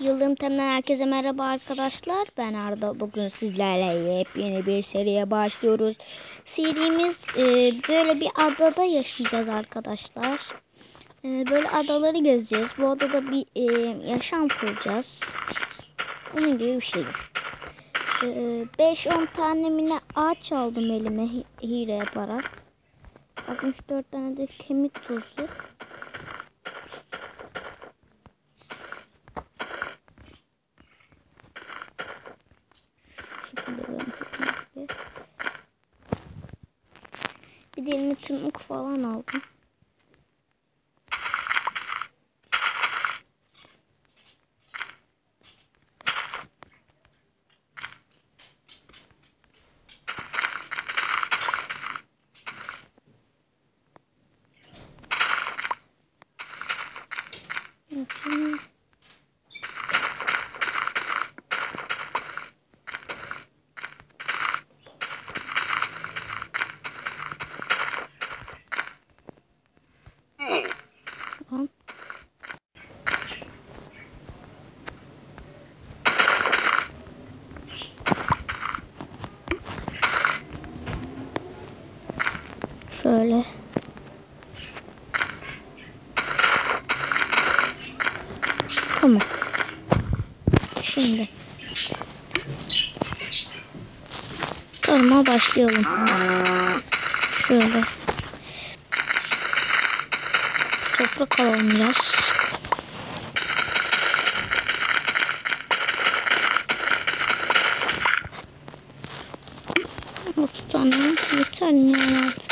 Yıldırım Tem'den herkese merhaba arkadaşlar. Ben Arda. Bugün sizlerle yepyeni bir seriye başlıyoruz. Serimiz e, böyle bir adada yaşayacağız arkadaşlar. E, böyle adaları gezeceğiz. Bu adada bir e, yaşam kuracağız. Onun gibi bir şey. 5-10 tane mine ağaç aldım elime hi- hile yaparak. 64 tane de kemik tozu. şekilde böyle bir- Tırmık falan aldım. Bakayım. Tamam. Şöyle. Tamam. Şimdi. Tarıma başlayalım. Şöyle. Toprak alalım biraz. Otuz tane yeter yani artık?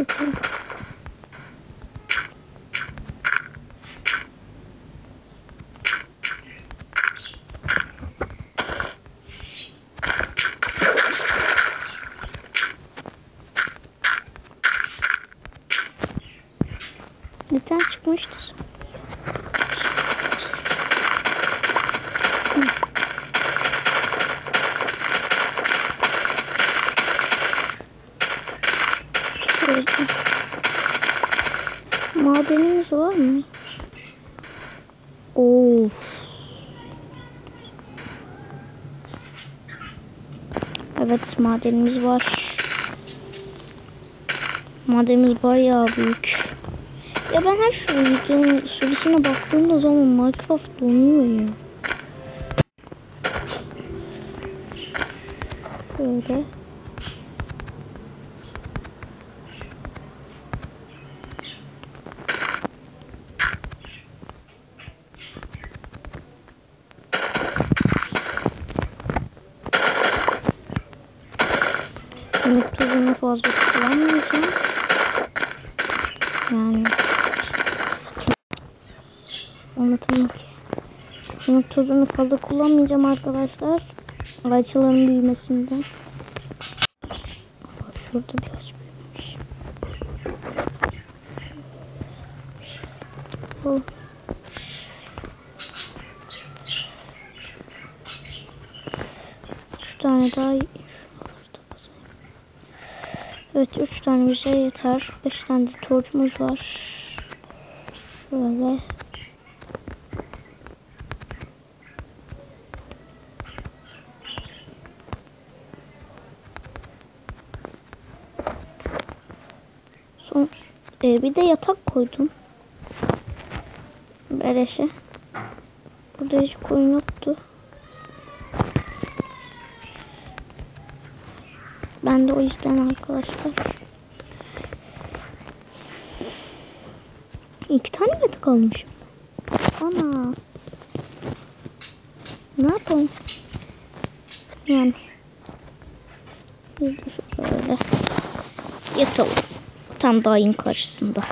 Şöyle yapalım. Bir tane çıkmıştı. Şöyle. Madenimiz var mı? Of. Evet madenimiz var. Madenimiz bayağı büyük. Ya ben her şu videonun sürüsüne baktığımda zaman Minecraft donuyor ya. Şöyle. Yemek tuzunu fazla kullanmayacağım. Yani anlatamam ki. Yemek tozunu fazla kullanmayacağım arkadaşlar. Ağaçların büyümesinden. Şurada bir ağaç büyümüş. Bu. Üç tane daha Evet 3 tane bize yeter. 5 tane de torcumuz var. Şöyle. Son e, bir de yatak koydum. Beleşe. Burada hiç koyun yoktu. Ben de o yüzden arkadaşlar. İki tane yatak almışım. Ana. Ne yapalım? Yani. Biz de şöyle yatalım. Tam dayın karşısında.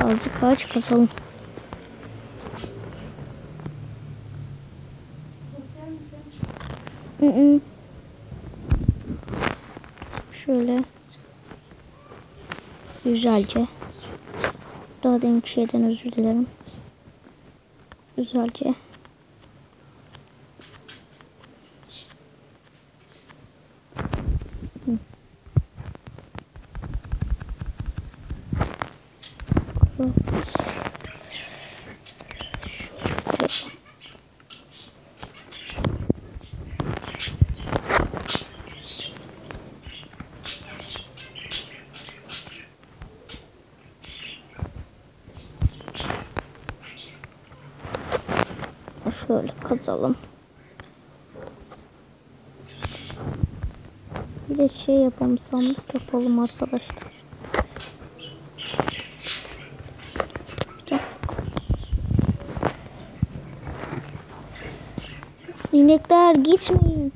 Azıcık ağaç kasalım. Hı hı. Şöyle. Güzelce. Daha deminki şeyden özür dilerim. Güzelce. Şöyle kazalım. Bir de şey yapalım sandık yapalım arkadaşlar. İnekler gitmeyin.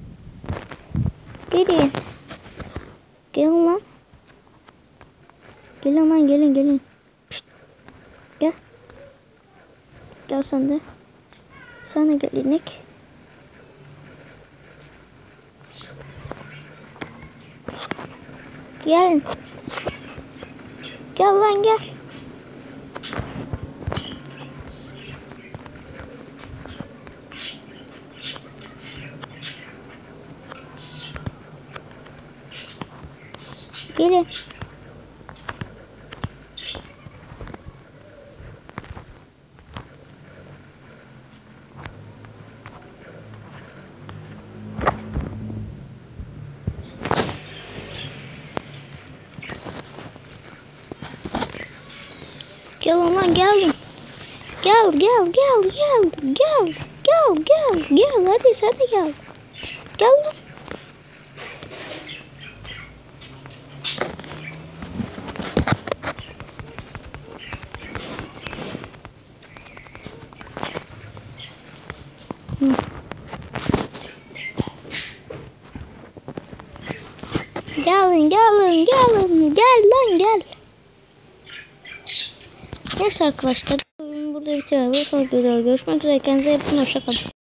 Gelin. Gelin lan. Gelin lan gelin gelin. Pişt. Gel. Gel sen de. De gel. Gel. Gel lan gel. Gelin. Gel lan geldim. Gel gel gel gel gel gel gel gel hadi sen de gel. Gel lan. Gelin gelin gelin gel lan gel. Neyse arkadaşlar. Burada bitiyor. Bu videoda görüşmek üzere. Kendinize iyi bakın. Hoşçakalın.